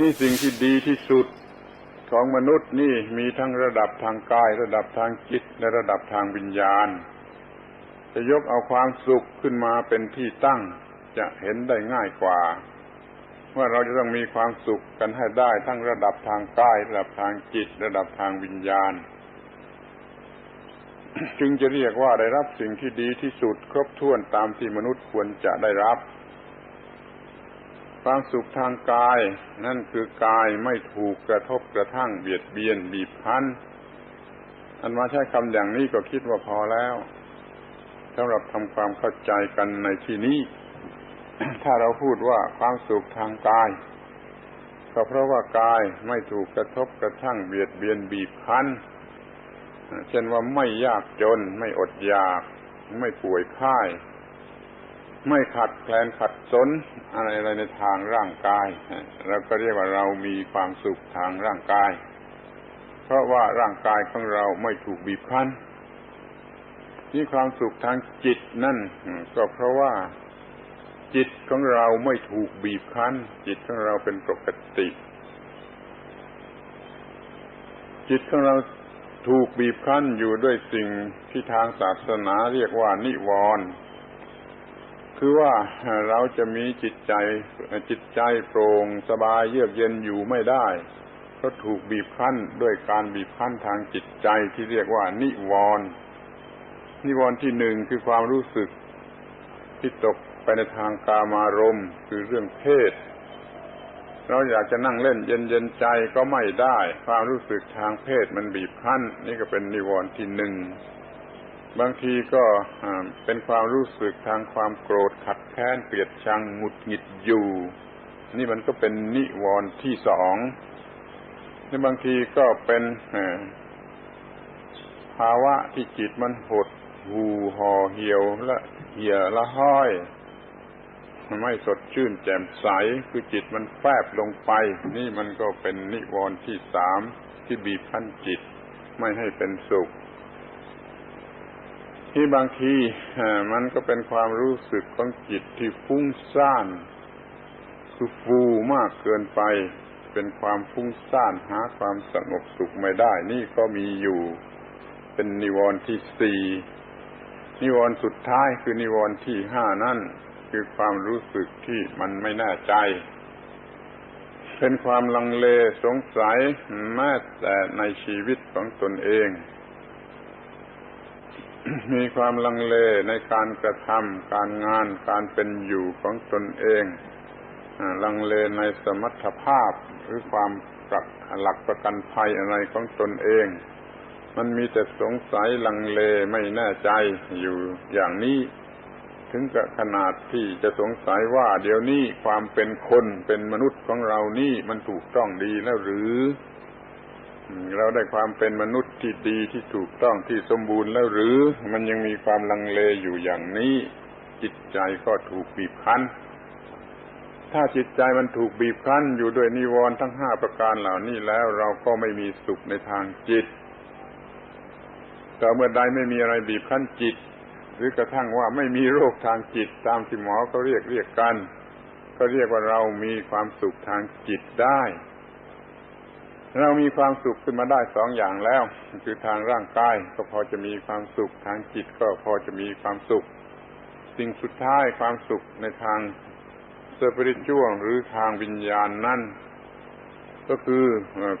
นี่สิ่งที่ดีที่สุดของมนุษย์นี่มีทั้งระดับทางกาย ระดับทางจิต และระดับทางวิญญาณ จะยกเอาความสุขขึ้นมาเป็นที่ตั้งจะเห็นได้ง่ายกว่า ว่าเราจะต้องมีความสุขกันให้ได้ทั้งระดับทางกาย ระดับทางจิต ระดับทางวิญญาณ จึงจะเรียกว่าได้รับสิ่งที่ดีที่สุด ครบถ้วนตามที่มนุษย์ควรจะได้รับ ความสุขทางกาย นั่นคือกายไม่ถูกกระทบกระทั่งเบียดเบียนบีบคั้น อันมาใช้คำอย่างนี้ก็คิดว่าพอแล้วสำหรับทำความเข้าใจกันในที่นี้ ถ้าเราพูดว่าความสุขทางกาย ก็เพราะว่ากายไม่ถูกกระทบกระทั่งเบียดเบียนบีบคั้น เช่นว่าไม่ยากจนไม่อดอยาก ไม่ป่วยไข้ ไม่ขัดแคลนขัดสนอะไรอะไรในทางร่างกายเราก็เรียกว่าเรามีความสุขทางร่างกาย เพราะว่าร่างกายของเราไม่ถูกบีบคั้นนี่ความสุขทางจิตนั่นก็เพราะว่าจิตของเราไม่ถูกบีบคั้น จิตของเราเป็นปกติ จิตของเราถูกบีบคั้นอยู่ด้วยสิ่งที่ทางศาสนาเรียกว่านิวรณ์ คือว่าเราจะมีจิตใจจิตใจโปร่งสบายเยือกเย็นอยู่ไม่ได้เพราะถูกบีบคั้นด้วยการบีบคั้นทางจิตใจที่เรียกว่า นิวรณ์นิวรณ์ที่หนึ่งคือความรู้สึกที่ตกไปในทางกามารมณ์คือเรื่องเพศ เราอยากจะนั่งเล่นเย็นเย็นใจก็ไม่ได้ ความรู้สึกทางเพศมันบีบคั้น นี่ก็เป็นนิวรณ์ที่หนึ่ง บางทีก็เป็นความรู้สึกทางความโกรธขัดแค้นเกลียดชังหงุดหงิดอยู่ นี่มันก็เป็นนิวรณ์ที่สองในบางทีก็เป็นภาวะที่จิตมันหดหูห่อเหี่ยวและเหี่ยละห้อยไม่สดชื่นแจ่มใสคือจิตมันแฟบลงไป นี่มันก็เป็นนิวรณ์ที่สามที่บีบคั้นจิตไม่ให้เป็นสุข ที่บางทีมันก็เป็นความรู้สึกของจิตที่ฟุ้งซ่าน คือฟูมากเกินไป เป็นความฟุ้งซ่านหาความสงบสุขไม่ได้ นี่ก็มีอยู่ เป็นนิวรณ์ที่สี่นิวรณ์สุดท้ายคือนิวรณ์ที่ห้านั่นคือความรู้สึกที่มันไม่แน่ใจ เป็นความลังเลสงสัยแม้แต่ในชีวิตของตนเอง มีความลังเลในการกระทำการงานการเป็นอยู่ของตนเองลังเลในสมรรถภาพหรือความหลักประกันภัยอะไรของตนเอง มันมีแต่สงสัยลังเลไม่แน่ใจอยู่อย่างนี้ ถึงกับขนาดที่จะสงสัยว่า เดี๋ยวนี้ความเป็นคนเป็นมนุษย์ของเรานี่มันถูกต้องดีแล้วหรือ เราได้ความเป็นมนุษย์ที่ดีที่ถูกต้องที่สมบูรณ์แล้วหรือมันยังมีความลังเลอยู่อย่างนี้ จิตใจก็ถูกบีบคั้น ถ้าจิตใจมันถูกบีบคั้นอยู่ด้วยนิวรณ์ทั้งห้าประการเหล่านี้แล้วเราก็ไม่มีสุขในทางจิตแต่เมื่อใดไม่มีอะไรบีบคั้นจิต หรือกระทั่งว่าไม่มีโรคทางจิตตามที่หมอเขาเรียกเรียกกัน ก็เรียกว่าเรามีความสุขทางจิตได้ เรามีความสุขขึ้นมาได้สองอย่างแล้ว คือทางร่างกายก็พอจะมีความสุข ทางจิตก็พอจะมีความสุข สิ่งสุดท้ายความสุขในทางเซอร์ปริจวงหรือทางวิญญาณนั่นก็คือ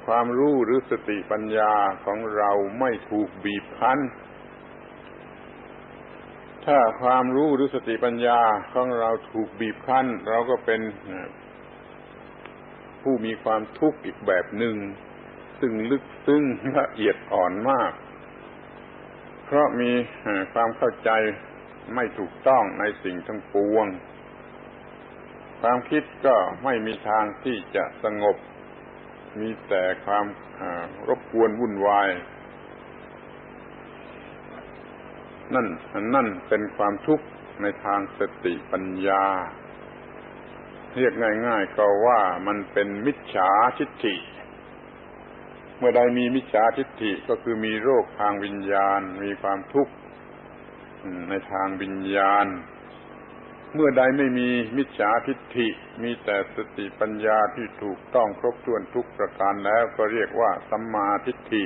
ความรู้หรือสติปัญญาของเราไม่ถูกบีบคั้น ถ้าความรู้หรือสติปัญญาของเราถูกบีบคั้น เราก็เป็น ผู้มีความทุกข์อีกแบบหนึ่ง ซึ่งลึกซึ้งละเอียดอ่อนมาก เพราะมีความเข้าใจไม่ถูกต้องในสิ่งทั้งปวง ความคิดก็ไม่มีทางที่จะสงบ มีแต่ความรบกวนวุ่นวาย นั่นนั่นเป็นความทุกข์ในทางสติปัญญา เรียกง่ายๆ ก็ว่ามันเป็นมิจฉาทิฏฐิ เมื่อใดมีมิจฉาทิฏฐิก็คือมีโรคทางวิญญาณ มีความทุกข์ในทางวิญญาณ เมื่อใดไม่มีมิจฉาทิฏฐิ มีแต่สติปัญญาที่ถูกต้องครบถ้วนทุกประการแล้วก็เรียกว่าสัมมาทิฏฐิ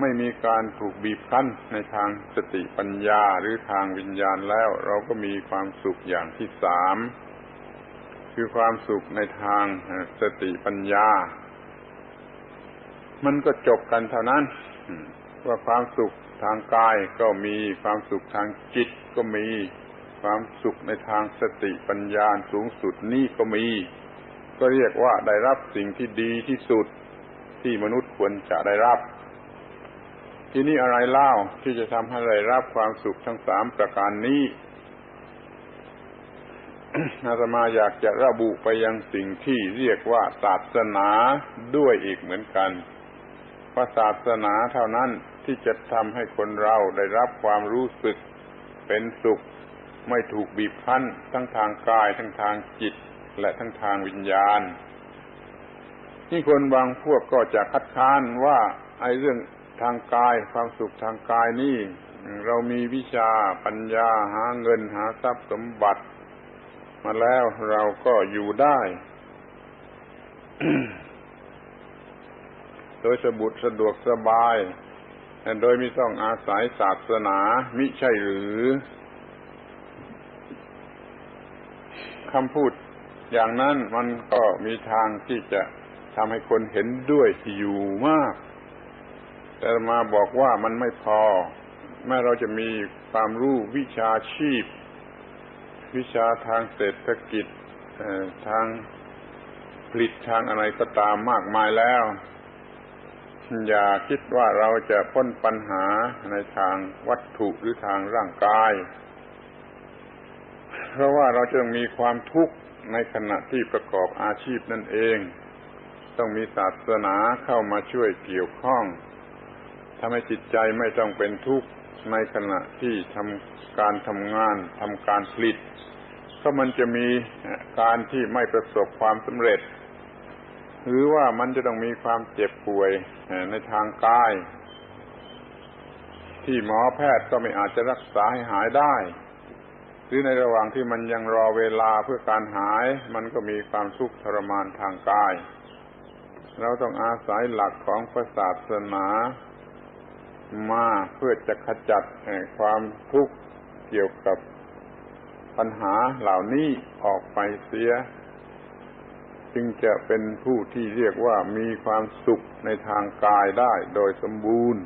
ไม่มีการถูกบีบคั้นในทางสติปัญญาหรือทางวิญญาณแล้ว เราก็มีความสุขอย่างที่สาม คือความสุขในทางสติปัญญา มันก็จบกันเท่านั้น ว่าความสุขทางกายก็มีความสุขทางจิตก็มี ความสุขในทางสติปัญญาสูงสุดนี่ก็มี ก็เรียกว่าได้รับสิ่งที่ดีที่สุดที่มนุษย์ควรจะได้รับ ที่นี่อะไรเล่าที่จะทำให้ได้รับความสุขทั้งสามประการนี้ อาตมาอยากจะระบุไปยังสิ่งที่เรียกว่าศาสนาด้วยอีกเหมือนกันเพราะศาสนาเท่านั้นที่จะทำให้คนเราได้รับความรู้สึกเป็นสุข ไม่ถูกบีบคั้น ทั้งทางกาย ทั้งทางจิต และทั้งทางวิญญาณ นี่คนบางพวกก็จะคัดค้านว่าไอ้เรื่องทางกายความสุขทางกายนี่ เรามีวิชาปัญญาหาเงินหาทรัพย์สมบัติ มาแล้วเราก็อยู่ได้ โดยสบุตรสะดวกสบาย โดยไม่ต้องอาศัยศาสนามิใช่หรือคำพูดอย่างนั้นมันก็มีทางที่จะทำให้คนเห็นด้วยอยู่มาก แต่มาบอกว่ามันไม่พอ แม้เราจะมีความรู้วิชาชีพ วิชาทางเศรษฐกิจทางผลิตทางอะไรก็ตามมากมายแล้ว อย่าคิดว่าเราจะพ้นปัญหาในทางวัตถุหรือทางร่างกาย เพราะว่าเราจะต้องมีความทุกข์ในขณะที่ประกอบอาชีพนั่นเอง ต้องมีศาสนาเข้ามาช่วยเกี่ยวข้องทำให้จิตใจไม่ต้องเป็นทุกข์ ในขณะที่ทำการทำงานทำการผลิต ก็มันจะมีการที่ไม่ประสบความสำเร็จ หรือว่ามันจะต้องมีความเจ็บป่วยในทางกาย ที่หมอแพทย์ก็ไม่อาจจะรักษาให้หายได้ หรือในระหว่างที่มันยังรอเวลาเพื่อการหาย มันก็มีความทุกข์ทรมานทางกาย เราต้องอาศัยหลักของศาสนา มาเพื่อจะขจัดความทุกข์เกี่ยวกับปัญหาเหล่านี้ออกไปเสีย จึงจะเป็นผู้ที่เรียกว่ามีความสุขในทางกายได้โดยสมบูรณ์